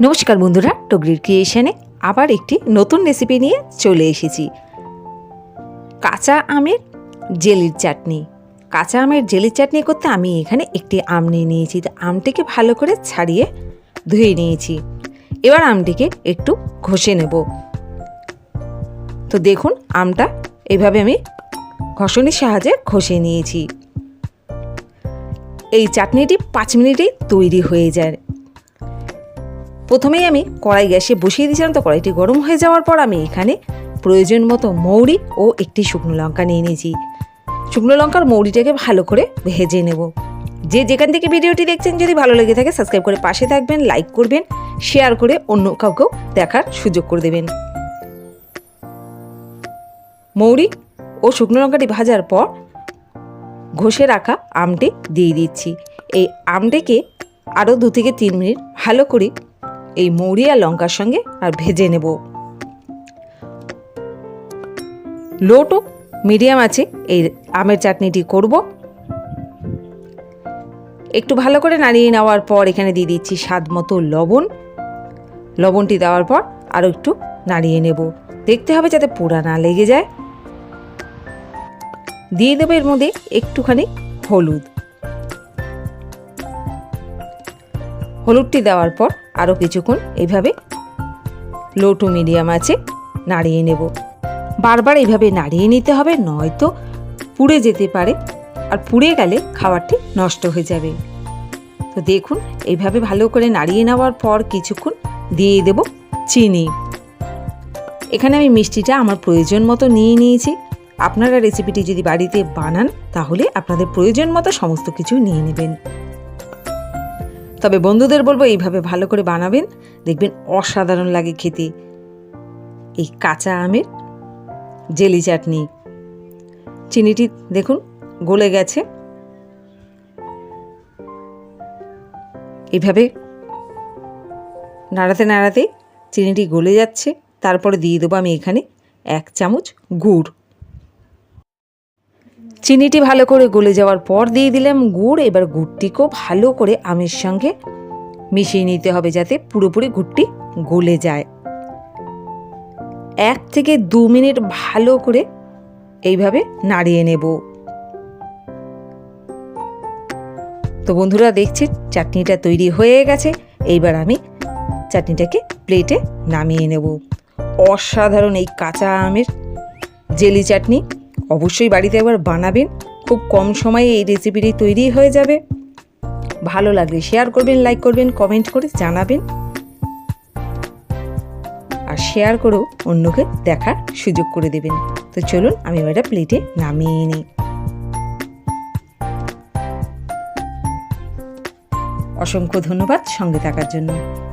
নমস্কার বন্ধুরা, টগরির ক্রিয়েশনে আবার একটি নতুন রেসিপি নিয়ে চলে এসেছি। কাঁচা আমের জেলির চাটনি। কাঁচা আমের জেলির চাটনি করতে আমি এখানে একটি আম নিয়ে নিয়েছি। তো আমটিকে ভালো করে ছাড়িয়ে ধুয়ে নিয়েছি। এবার আমটিকে একটু ঘষে নেব। তো দেখুন, আমটা এভাবে আমি ঘষণির সাহায্যে ঘষে নিয়েছি। এই চাটনিটি পাঁচ মিনিটেই তৈরি হয়ে যায়। প্রথমেই আমি কড়াই গ্যাসে বসিয়ে দিয়েছিলাম, তো কড়াইটি গরম হয়ে যাওয়ার পর আমি এখানে প্রয়োজন মতো মৌরি ও একটি শুকনো লঙ্কা নিয়ে নিয়েছি। শুকনো লঙ্কার মৌরিটাকে ভালো করে ভেজে নেব। যে যেখান থেকে ভিডিওটি দেখছেন, যদি ভালো লেগে থাকে, সাবস্ক্রাইব করে পাশে থাকবেন, লাইক করবেন, শেয়ার করে অন্য কাউকেও দেখার সুযোগ করে দেবেন। মৌরি ও শুকনো লঙ্কাটি ভাজার পর ঘষে রাখা আমটি দিয়ে দিচ্ছি। এই আমটিকে আরও দু থেকে তিন মিনিট ভালো করে এই মৌরি আর লঙ্কার সঙ্গে আর ভেজে নেব। লো টু মিডিয়াম আছে এই আমের চাটনিটি করব। একটু ভালো করে নাড়িয়ে নেওয়ার পর এখানে দিয়ে দিচ্ছি স্বাদ মতো লবণ। লবণটি দেওয়ার পর আরও একটু নাড়িয়ে নেব। দেখতে হবে যাতে পোড়া না লেগে যায়। দিয়ে দেবো এর মধ্যে একটুখানি হলুদ। হলুদটি দেওয়ার পর আরও কিছুক্ষণ এইভাবে লো টু মিডিয়াম আছে, নাড়িয়ে নেব। বারবার এইভাবে নাড়িয়ে নিতে হবে, নয়তো পুড়ে যেতে পারে। আর পুড়ে গেলে খাবারটি নষ্ট হয়ে যাবে। তো দেখুন, এইভাবে ভালো করে নাড়িয়ে নেওয়ার পর কিছুক্ষণ দিয়ে দেব চিনি। এখানে আমি মিষ্টিটা আমার প্রয়োজন মতো নিয়ে নিয়েছি। আপনারা রেসিপিটি যদি বাড়িতে বানান, তাহলে আপনাদের প্রয়োজন মতো সমস্ত কিছু নিয়ে নেবেন। তবে বন্ধুদের বলব এইভাবে ভালো করে বানাবেন। দেখবেন অসাধারণ লাগে খেতে। এই কাঁচা আমের জেলি চাটনি। চিনিটি দেখুন, গলে গেছে। এইভাবে নাড়াতে নাড়াতে চিনিটি গলে যাচ্ছে। তারপরে দিয়ে দেবো আমি এখানে এক চামচ গুড়। চিনিটি ভালো করে গলে যাওয়ার পর দিয়ে দিলাম গুড়। এবার গুড়টিকেও ভালো করে আমের সঙ্গে মিশিয়ে নিতে হবে যাতে পুরোপুরি গুড়টি গলে যায়। এক থেকে দু মিনিট ভালো করে এইভাবে নাড়িয়ে নেব। তো বন্ধুরা, দেখছি চাটনিটা তৈরি হয়ে গেছে। এইবার আমি চাটনিটাকে প্লেটে নামিয়ে নেব। অসাধারণ এই কাঁচা আমের জেলি চাটনি। অবশ্যই বাড়িতে একবার বানাবেন। খুব কম সময়ে এই রেসিপিটি তৈরি হয়ে যাবে। ভালো লাগলে শেয়ার করবেন লাইক করবেন কমেন্ট করে জানাবেন। আর শেয়ার করেও অন্যকে দেখার সুযোগ করে দেবেন। তো চলুন, আমি এটা প্লেটে নামিয়ে নিই। অসংখ্য ধন্যবাদ সঙ্গে থাকার জন্য।